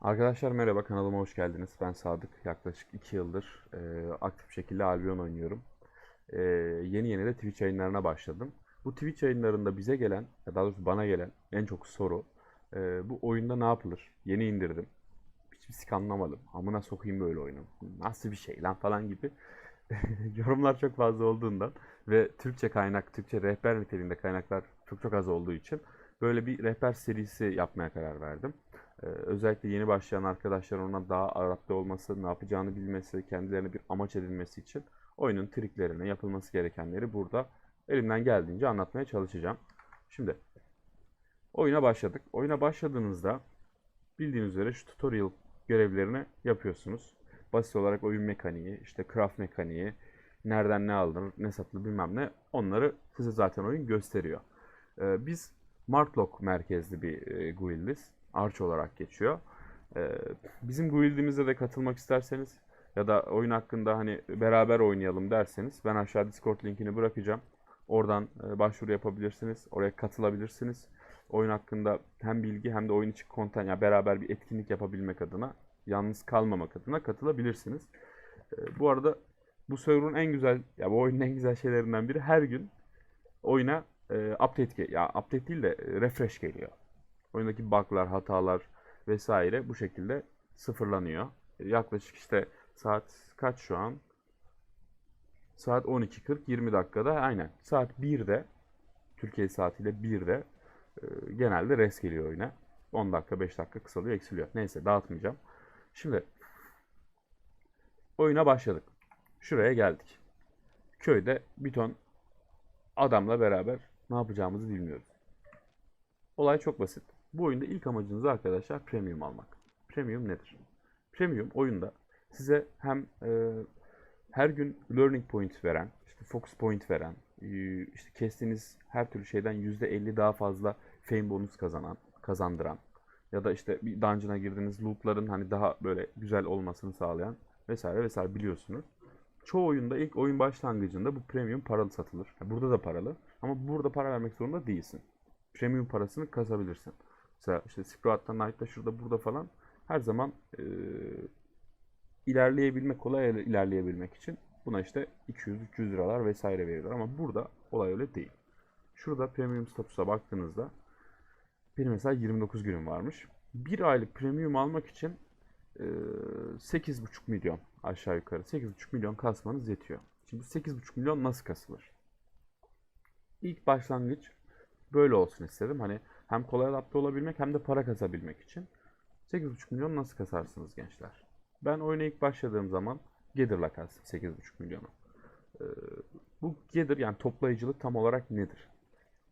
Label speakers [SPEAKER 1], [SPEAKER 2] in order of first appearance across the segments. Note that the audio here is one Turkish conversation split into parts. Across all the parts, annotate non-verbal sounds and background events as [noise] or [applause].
[SPEAKER 1] Arkadaşlar merhaba kanalıma hoş geldiniz. Ben Sadık. Yaklaşık 2 yıldır e, aktif şekilde Albion oynuyorum. E, yeni yeni de Twitch yayınlarına başladım. Bu Twitch yayınlarında bize gelen, daha doğrusu bana gelen en çok soru e, bu oyunda ne yapılır? Yeni indirdim. Hiçbir sik anlamadım. Amına sokayım böyle oyunu. Nasıl bir şey lan falan gibi [laughs] yorumlar çok fazla olduğundan ve Türkçe kaynak, Türkçe rehber niteliğinde kaynaklar çok çok az olduğu için böyle bir rehber serisi yapmaya karar verdim. Ee, özellikle yeni başlayan arkadaşlar ona daha adapte olması, ne yapacağını bilmesi, kendilerine bir amaç edinmesi için oyunun triklerini, yapılması gerekenleri burada elimden geldiğince anlatmaya çalışacağım. Şimdi oyuna başladık. Oyuna başladığınızda bildiğiniz üzere şu tutorial görevlerini yapıyorsunuz. Basit olarak oyun mekaniği, işte craft mekaniği, nereden ne alınır, ne satılır bilmem ne onları size zaten oyun gösteriyor. Ee, biz Martlock merkezli bir e, guildiz. Arch olarak geçiyor. Ee, bizim guildimize de katılmak isterseniz ya da oyun hakkında hani beraber oynayalım derseniz ben aşağı Discord linkini bırakacağım. Oradan e, başvuru yapabilirsiniz. Oraya katılabilirsiniz. Oyun hakkında hem bilgi hem de oyun içi konten ya beraber bir etkinlik yapabilmek adına yalnız kalmamak adına katılabilirsiniz. Ee, bu arada bu server'ın en güzel ya bu oyunun en güzel şeylerinden biri her gün oyuna e, update ya update değil de e, refresh geliyor. Oyundaki bug'lar, hatalar vesaire bu şekilde sıfırlanıyor. Yaklaşık işte saat kaç şu an? Saat 12.40 20 dakikada aynen. Saat 1'de Türkiye saatiyle 1'de e, genelde res geliyor oyuna. 10 dakika 5 dakika kısalıyor eksiliyor. Neyse dağıtmayacağım. Şimdi oyuna başladık. Şuraya geldik. Köyde bir ton adamla beraber ne yapacağımızı bilmiyoruz. Olay çok basit. Bu oyunda ilk amacınız arkadaşlar premium almak. Premium nedir? Premium oyunda size hem e, her gün learning point veren, işte focus point veren, e, işte kestiğiniz her türlü şeyden %50 daha fazla fame bonus kazanan, kazandıran ya da işte bir dungeon'a girdiğiniz lootların hani daha böyle güzel olmasını sağlayan vesaire vesaire biliyorsunuz. Çoğu oyunda ilk oyun başlangıcında bu premium paralı satılır. Burada da paralı ama burada para vermek zorunda değilsin. Premium parasını kasabilirsin. Mesela işte Sprout'ta, Knight'ta, şurada, burada falan her zaman e, ilerleyebilmek, kolay ilerleyebilmek için buna işte 200-300 liralar vesaire veriyorlar. Ama burada olay öyle değil. Şurada premium statüse baktığınızda benim mesela 29 günüm varmış. Bir aylık premium almak için e, 8,5 milyon aşağı yukarı 8,5 milyon kasmanız yetiyor. Şimdi bu 8,5 milyon nasıl kasılır? İlk başlangıç böyle olsun istedim. Hani hem kolay adapte olabilmek hem de para kasabilmek için. 8,5 milyon nasıl kasarsınız gençler? Ben oyuna ilk başladığım zaman Gather'la kastım 8,5 milyonu. Ee, bu Gather yani toplayıcılık tam olarak nedir?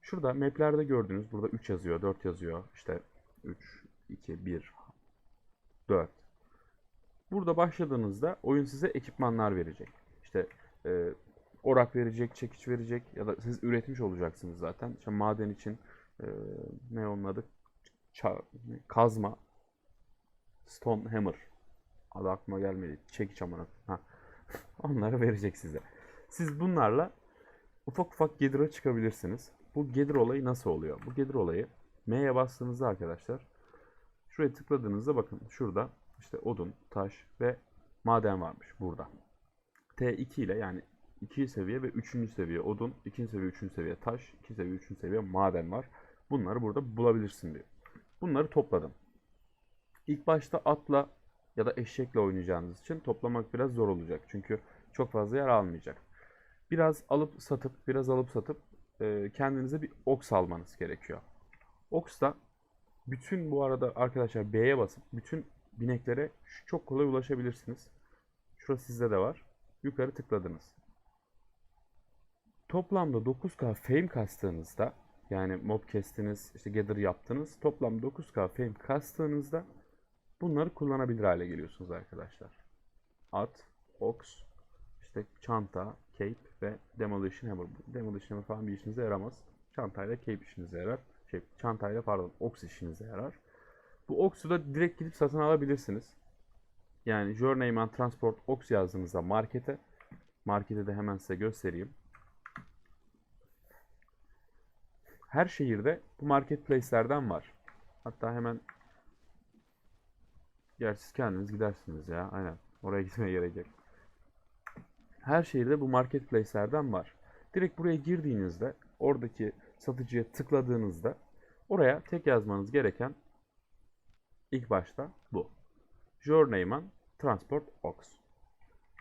[SPEAKER 1] Şurada maplerde gördüğünüz burada 3 yazıyor, 4 yazıyor. İşte 3, 2, 1, 4. Burada başladığınızda oyun size ekipmanlar verecek. İşte e, orak verecek, çekiç verecek ya da siz üretmiş olacaksınız zaten. İşte maden için e, ne onun adı? Ça- kazma, stone hammer. Adı aklıma gelmedi. Çekiç amına. [laughs] Onları verecek size. Siz bunlarla ufak ufak Gather'a çıkabilirsiniz. Bu Gather olayı nasıl oluyor? Bu Gather olayı M'ye bastığınızda arkadaşlar şuraya tıkladığınızda bakın şurada işte odun, taş ve maden varmış burada. T2 ile yani 2 seviye ve 3. seviye odun, 2. seviye, 3. seviye taş, 2 seviye, 3. seviye maden var. Bunları burada bulabilirsin diyor. Bunları topladım. İlk başta atla ya da eşekle oynayacağınız için toplamak biraz zor olacak. Çünkü çok fazla yer almayacak. Biraz alıp satıp, biraz alıp satıp e, kendinize bir oks almanız gerekiyor. Oks da bütün bu arada arkadaşlar B'ye basıp bütün bineklere çok kolay ulaşabilirsiniz. Şurası sizde de var. Yukarı tıkladınız. Toplamda 9K fame kastığınızda yani mob kestiniz, işte gather yaptınız. Toplam 9K fame kastığınızda bunları kullanabilir hale geliyorsunuz arkadaşlar. At, ox, işte çanta, cape ve demolition hammer. Demolition hammer falan bir işinize yaramaz. Çantayla cape işinize yarar. Şey, çantayla pardon ox işinize yarar. Bu ox'u da direkt gidip satın alabilirsiniz. Yani Journeyman Transport Ox yazdığınızda markete, markete de hemen size göstereyim. Her şehirde bu marketplace'lerden var. Hatta hemen Gerçi siz kendiniz gidersiniz ya. Aynen. Oraya [laughs] gitmeye gerek yok. Her şehirde bu marketplace'lerden var. Direkt buraya girdiğinizde oradaki satıcıya tıkladığınızda oraya tek yazmanız gereken ilk başta bu. Journeyman Transport Ox.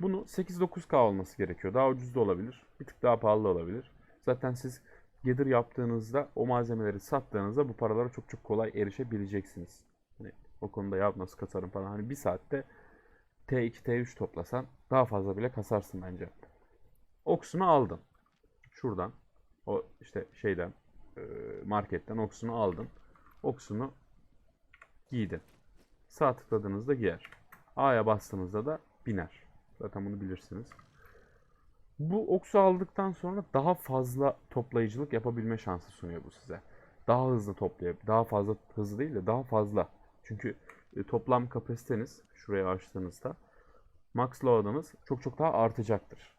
[SPEAKER 1] Bunu 8-9K olması gerekiyor. Daha ucuz da olabilir. Bir tık daha pahalı olabilir. Zaten siz gelir yaptığınızda o malzemeleri sattığınızda bu paralara çok çok kolay erişebileceksiniz. Hani o konuda ya nasıl kasarım falan. Hani bir saatte T2 T3 toplasan daha fazla bile kasarsın bence. Oksunu aldın. Şuradan o işte şeyden e, marketten oksunu aldın. Oksunu giydin. Sağ tıkladığınızda giyer. A'ya bastığınızda da biner. Zaten bunu bilirsiniz. Bu oksu aldıktan sonra daha fazla toplayıcılık yapabilme şansı sunuyor bu size. Daha hızlı toplayıp, daha fazla hızlı değil de daha fazla. Çünkü e, toplam kapasiteniz şuraya açtığınızda max load'ınız çok çok daha artacaktır.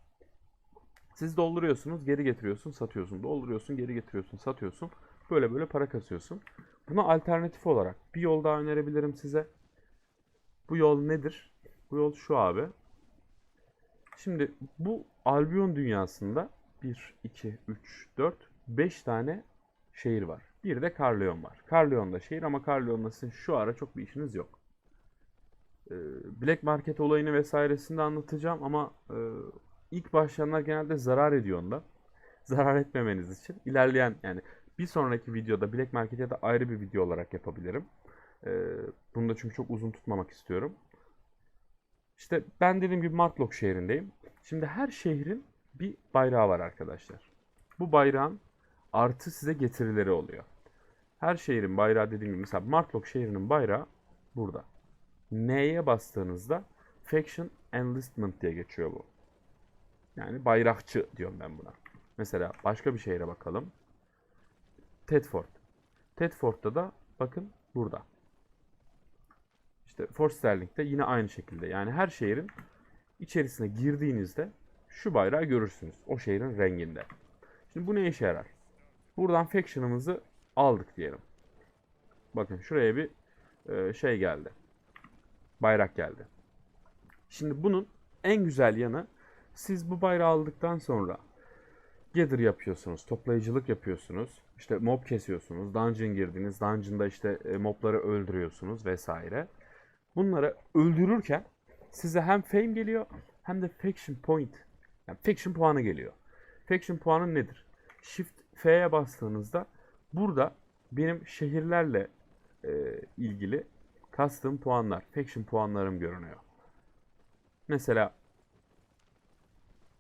[SPEAKER 1] Siz dolduruyorsunuz, geri getiriyorsun, satıyorsun. Dolduruyorsun, geri getiriyorsun, satıyorsun. Böyle böyle para kasıyorsun. Buna alternatif olarak bir yol daha önerebilirim size. Bu yol nedir? Bu yol şu abi. Şimdi bu Albion dünyasında 1, 2, 3, 4, 5 tane şehir var. Bir de Carleon var. Carleon da şehir ama Carleon'da sizin şu ara çok bir işiniz yok. Ee, Black Market olayını vesairesini de anlatacağım ama e, ilk başlayanlar genelde zarar ediyor onda. [laughs] Zarar etmemeniz için ilerleyen yani bir sonraki videoda Black Market'e de ayrı bir video olarak yapabilirim. Ee, bunu da çünkü çok uzun tutmamak istiyorum. İşte ben dediğim gibi Martlock şehrindeyim. Şimdi her şehrin bir bayrağı var arkadaşlar. Bu bayrağın artı size getirileri oluyor. Her şehrin bayrağı dediğim gibi mesela Martlock şehrinin bayrağı burada. N'ye bastığınızda Faction Enlistment diye geçiyor bu. Yani bayrakçı diyorum ben buna. Mesela başka bir şehre bakalım. Tedford. Tedford'da da bakın burada. İşte Fort Sterling'de yine aynı şekilde. Yani her şehrin içerisine girdiğinizde şu bayrağı görürsünüz. O şehrin renginde. Şimdi bu ne işe yarar? Buradan faction'ımızı aldık diyelim. Bakın şuraya bir e, şey geldi. Bayrak geldi. Şimdi bunun en güzel yanı siz bu bayrağı aldıktan sonra gather yapıyorsunuz, toplayıcılık yapıyorsunuz. İşte mob kesiyorsunuz, dungeon girdiniz, dungeon'da işte e, mobları öldürüyorsunuz vesaire. Bunları öldürürken size hem fame geliyor hem de faction point. Yani faction puanı geliyor. Faction puanı nedir? Shift F'ye bastığınızda burada benim şehirlerle e, ilgili kastığım puanlar, faction puanlarım görünüyor. Mesela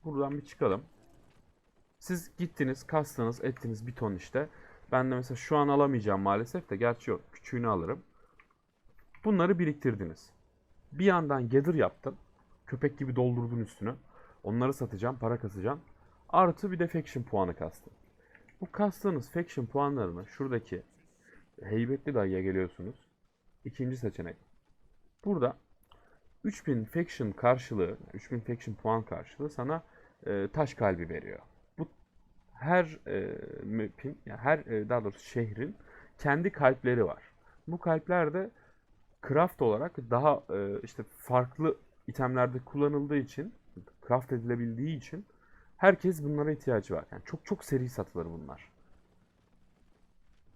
[SPEAKER 1] buradan bir çıkalım. Siz gittiniz, kastınız, ettiniz bir ton işte. Ben de mesela şu an alamayacağım maalesef de gerçi yok. Küçüğünü alırım. Bunları biriktirdiniz. Bir yandan gather yaptın. Köpek gibi doldurdun üstünü. Onları satacağım, para kasacağım. Artı bir de faction puanı kastım. Bu kastığınız faction puanlarını şuradaki heybetli dayıya geliyorsunuz. İkinci seçenek. Burada 3000 faction karşılığı, 3000 faction puan karşılığı sana e, taş kalbi veriyor. Bu her e, map'in, yani her e, daha doğrusu şehrin kendi kalpleri var. Bu kalpler de craft olarak daha e, işte farklı itemlerde kullanıldığı için, craft edilebildiği için herkes bunlara ihtiyacı var. Yani çok çok seri satılır bunlar.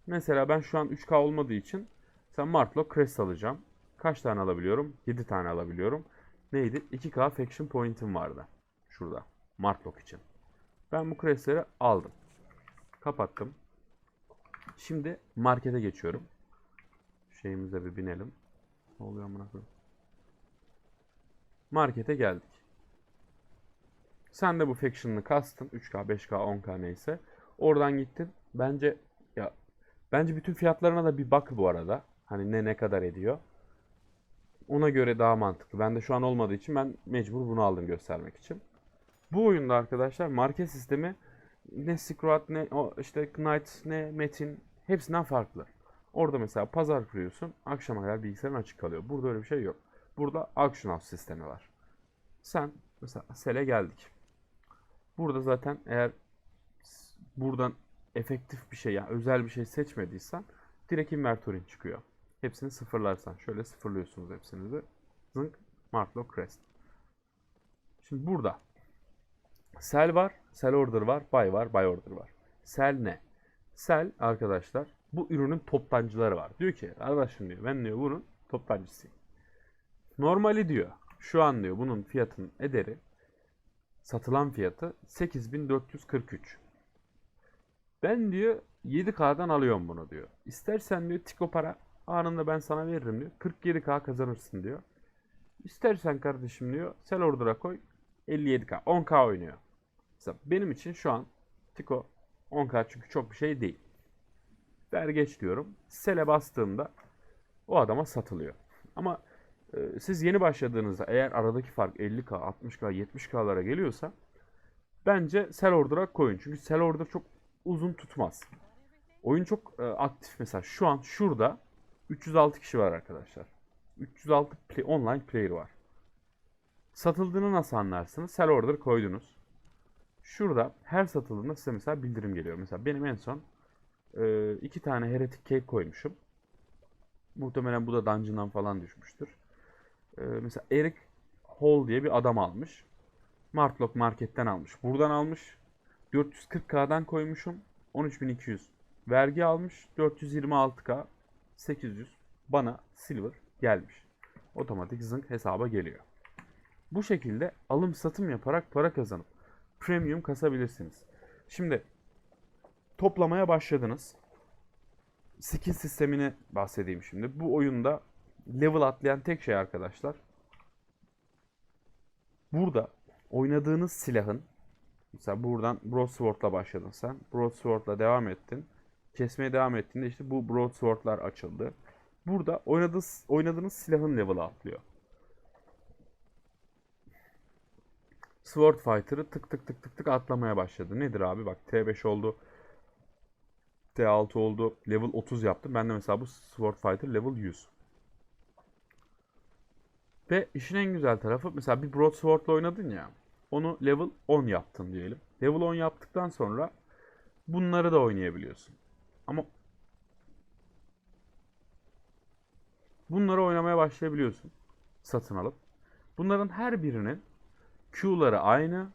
[SPEAKER 1] Mesela ben şu an 3K olmadığı için sen Martlock Crest alacağım. Kaç tane alabiliyorum? 7 tane alabiliyorum. Neydi? 2K Faction Point'im vardı. Şurada. Martlock için. Ben bu Crest'leri aldım. Kapattım. Şimdi markete geçiyorum. Şeyimize bir binelim. Ne oluyor amına? Markete geldik. Sen de bu faction'ını kastın. 3K, 5K, 10K neyse. Oradan gittin. Bence ya bence bütün fiyatlarına da bir bak bu arada. Hani ne ne kadar ediyor. Ona göre daha mantıklı. Ben de şu an olmadığı için ben mecbur bunu aldım göstermek için. Bu oyunda arkadaşlar market sistemi ne Silk ne o işte Knight ne Metin hepsinden farklı. Orada mesela pazar kuruyorsun. Akşama kadar bilgisayarın açık kalıyor. Burada öyle bir şey yok. Burada auction house sistemi var. Sen mesela sele geldik. Burada zaten eğer buradan efektif bir şey yani özel bir şey seçmediysen direkt inventory'in çıkıyor. Hepsini sıfırlarsan. Şöyle sıfırlıyorsunuz hepsini de. Zınk. Martlock Crest. Şimdi burada. Sell var. Sell order var. Buy var. Buy order var. Sell ne? Sell arkadaşlar bu ürünün toptancıları var. Diyor ki arkadaşım diyor ben diyor bunun toptancısıyım. Normali diyor şu an diyor bunun fiyatın ederi satılan fiyatı 8443. Ben diyor 7K'dan alıyorum bunu diyor. İstersen diyor tiko para anında ben sana veririm diyor. 47K kazanırsın diyor. İstersen kardeşim diyor sell order'a koy 57K 10K oynuyor. Mesela benim için şu an tiko 10K çünkü çok bir şey değil. Ver geç diyorum. Sel'e bastığımda o adama satılıyor. Ama e, siz yeni başladığınızda eğer aradaki fark 50K, 60K, 70K'lara geliyorsa bence sell order'a koyun. Çünkü sell order çok uzun tutmaz. Oyun çok e, aktif. Mesela şu an şurada 306 kişi var arkadaşlar. 306 play, online player var. Satıldığını nasıl anlarsınız? Sell order koydunuz. Şurada her satıldığında size mesela bildirim geliyor. Mesela benim en son e, iki tane heretic cake koymuşum. Muhtemelen bu da dungeon'dan falan düşmüştür. E, mesela Eric Hall diye bir adam almış. Martlock Market'ten almış. Buradan almış. 440k'dan koymuşum. 13200 vergi almış. 426k 800 bana silver gelmiş. Otomatik zınk hesaba geliyor. Bu şekilde alım satım yaparak para kazanıp premium kasabilirsiniz. Şimdi toplamaya başladınız. Skill sistemini bahsedeyim şimdi. Bu oyunda level atlayan tek şey arkadaşlar. Burada oynadığınız silahın mesela buradan Broadsword'la başladın sen. Broadsword'la devam ettin. Kesmeye devam ettiğinde işte bu Broadsword'lar açıldı. Burada oynadığınız, oynadığınız silahın level'ı atlıyor. Sword Fighter'ı tık tık tık tık tık atlamaya başladı. Nedir abi? Bak T5 oldu. T6 oldu. Level 30 yaptım. Ben de mesela bu Sword Fighter level 100. Ve işin en güzel tarafı mesela bir Broadsword'la oynadın ya. Onu level 10 yaptın diyelim. Level 10 yaptıktan sonra bunları da oynayabiliyorsun. Ama bunları oynamaya başlayabiliyorsun. Satın alıp. Bunların her birinin Q'ları aynı.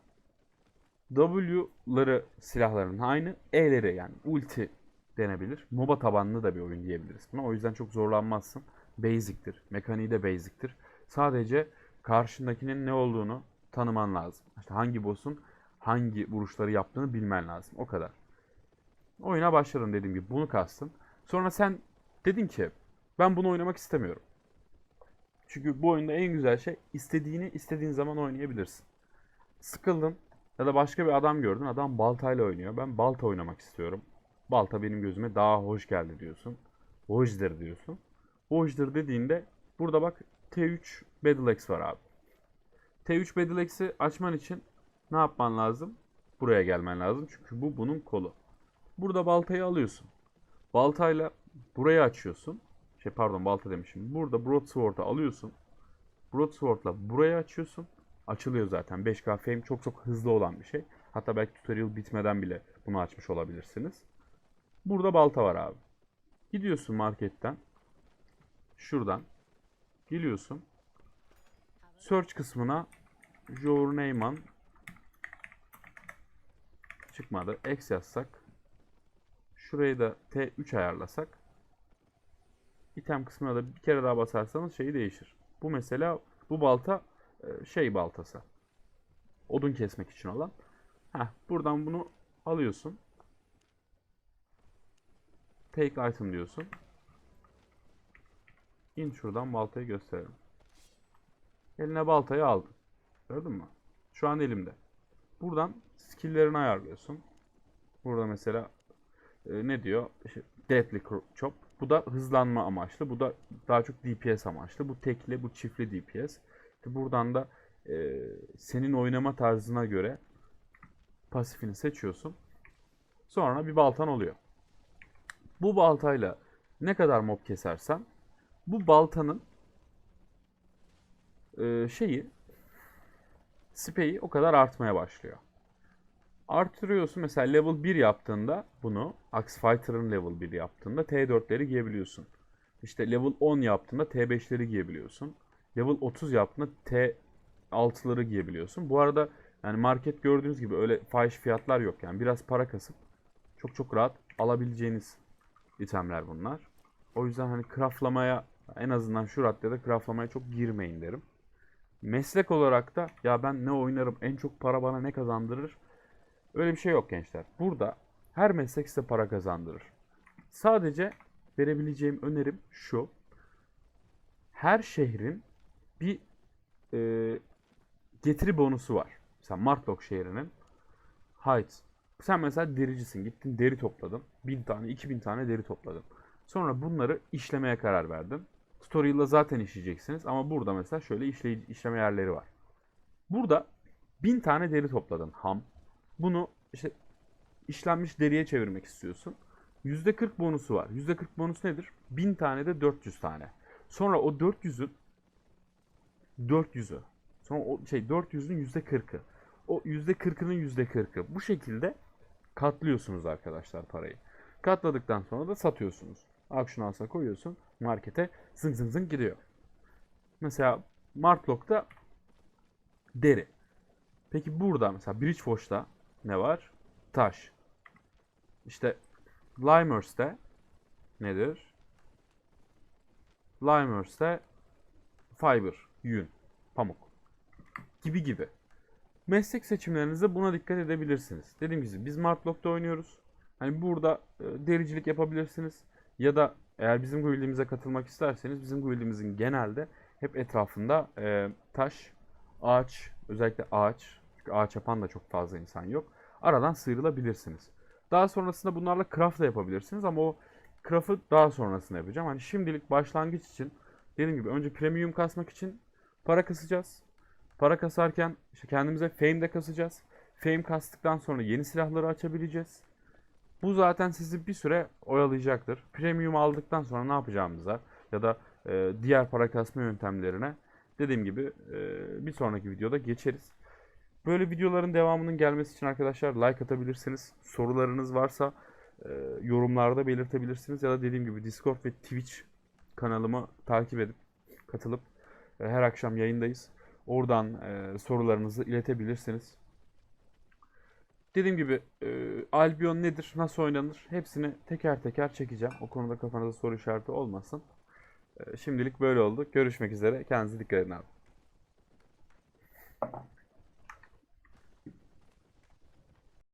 [SPEAKER 1] W'ları silahların aynı. E'leri yani ulti denebilir. MOBA tabanlı da bir oyun diyebiliriz buna. O yüzden çok zorlanmazsın. Basic'tir. Mekaniği de basic'tir. Sadece karşındakinin ne olduğunu tanıman lazım. İşte hangi boss'un hangi vuruşları yaptığını bilmen lazım. O kadar. Oyuna başladın dediğim gibi. Bunu kastım. Sonra sen dedin ki ben bunu oynamak istemiyorum. Çünkü bu oyunda en güzel şey istediğini istediğin zaman oynayabilirsin. Sıkıldın ya da başka bir adam gördün. Adam baltayla oynuyor. Ben balta oynamak istiyorum. Balta benim gözüme daha hoş geldi diyorsun. Hoşdur diyorsun. Hoşdur dediğinde burada bak T3 Battle Axe var abi. T3 Battle Axe'i açman için ne yapman lazım? Buraya gelmen lazım. Çünkü bu bunun kolu. Burada baltayı alıyorsun. Baltayla burayı açıyorsun. Şey pardon balta demişim. Burada Broadsword'u alıyorsun. Broadsword'la burayı açıyorsun. Açılıyor zaten. 5K fame çok çok hızlı olan bir şey. Hatta belki tutorial bitmeden bile bunu açmış olabilirsiniz. Burada balta var abi. Gidiyorsun marketten. Şuradan. Geliyorsun. Search kısmına Jour Neyman çıkmadı. X yazsak. Şurayı da T3 ayarlasak. item kısmına da bir kere daha basarsanız şeyi değişir. Bu mesela bu balta e, şey baltası. Odun kesmek için olan. Heh, buradan bunu alıyorsun. Take item diyorsun. İn şuradan baltayı gösterelim. Eline baltayı aldın. Gördün mü? Şu an elimde. Buradan skill'lerini ayarlıyorsun. Burada mesela e, ne diyor? İşte Deadly Chop. Bu da hızlanma amaçlı. Bu da daha çok DPS amaçlı. Bu tekli, bu çiftli DPS. İşte buradan da e, senin oynama tarzına göre pasifini seçiyorsun. Sonra bir baltan oluyor. Bu baltayla ne kadar mob kesersen bu baltanın e, şeyi speyi o kadar artmaya başlıyor. Artırıyorsun mesela level 1 yaptığında bunu Axe Fighter'ın level 1 yaptığında T4'leri giyebiliyorsun. İşte level 10 yaptığında T5'leri giyebiliyorsun. Level 30 yaptığında T6'ları giyebiliyorsun. Bu arada yani market gördüğünüz gibi öyle fahiş fiyatlar yok. Yani biraz para kasıp çok çok rahat alabileceğiniz itemler bunlar. O yüzden hani craftlamaya en azından şu raddede craftlamaya çok girmeyin derim. Meslek olarak da ya ben ne oynarım, en çok para bana ne kazandırır? Öyle bir şey yok gençler. Burada her meslek size para kazandırır. Sadece verebileceğim önerim şu. Her şehrin bir e, getiri bonusu var. Mesela Martlock şehrinin Heights. Sen mesela dericisin. Gittin deri topladın. 1000 tane, 2000 tane deri topladın. Sonra bunları işlemeye karar verdin. Story'la zaten işleyeceksiniz ama burada mesela şöyle işleyici, işleme yerleri var. Burada 1000 tane deri topladın ham. Bunu işte işlenmiş deriye çevirmek istiyorsun. %40 bonusu var. %40 bonus nedir? 1000 tane de 400 tane. Sonra o 400'ün 400'ü. Sonra o şey 400'ün %40'ı. O %40'ının %40'ı. Bu şekilde katlıyorsunuz arkadaşlar parayı. Katladıktan sonra da satıyorsunuz. Auctionhouse'a koyuyorsun. Markete zıng zıng zıng gidiyor. Mesela Martlock'ta deri. Peki burada mesela Bridgeforge'da ne var? Taş. İşte Limehurst'te nedir? Limehurst'te fiber, yün, pamuk gibi gibi. Meslek seçimlerinizde buna dikkat edebilirsiniz. Dediğim gibi biz Martlock'ta oynuyoruz. Hani burada e, dericilik yapabilirsiniz. Ya da eğer bizim guildimize katılmak isterseniz bizim guildimizin genelde hep etrafında e, taş, ağaç, özellikle ağaç. Çünkü ağaç yapan da çok fazla insan yok. Aradan sıyrılabilirsiniz. Daha sonrasında bunlarla craft da yapabilirsiniz ama o craft'ı daha sonrasında yapacağım. Hani şimdilik başlangıç için dediğim gibi önce premium kasmak için para kasacağız. Para kasarken işte kendimize fame de kasacağız. Fame kastıktan sonra yeni silahları açabileceğiz. Bu zaten sizi bir süre oyalayacaktır. Premium aldıktan sonra ne yapacağımıza ya da e, diğer para kasma yöntemlerine dediğim gibi e, bir sonraki videoda geçeriz. Böyle videoların devamının gelmesi için arkadaşlar like atabilirsiniz. Sorularınız varsa e, yorumlarda belirtebilirsiniz ya da dediğim gibi Discord ve Twitch kanalımı takip edip katılıp e, her akşam yayındayız. Oradan e, sorularınızı iletebilirsiniz. Dediğim gibi e, Albion nedir, nasıl oynanır hepsini teker teker çekeceğim. O konuda kafanızda soru işareti olmasın. E, şimdilik böyle oldu. Görüşmek üzere. Kendinize dikkat edin abi.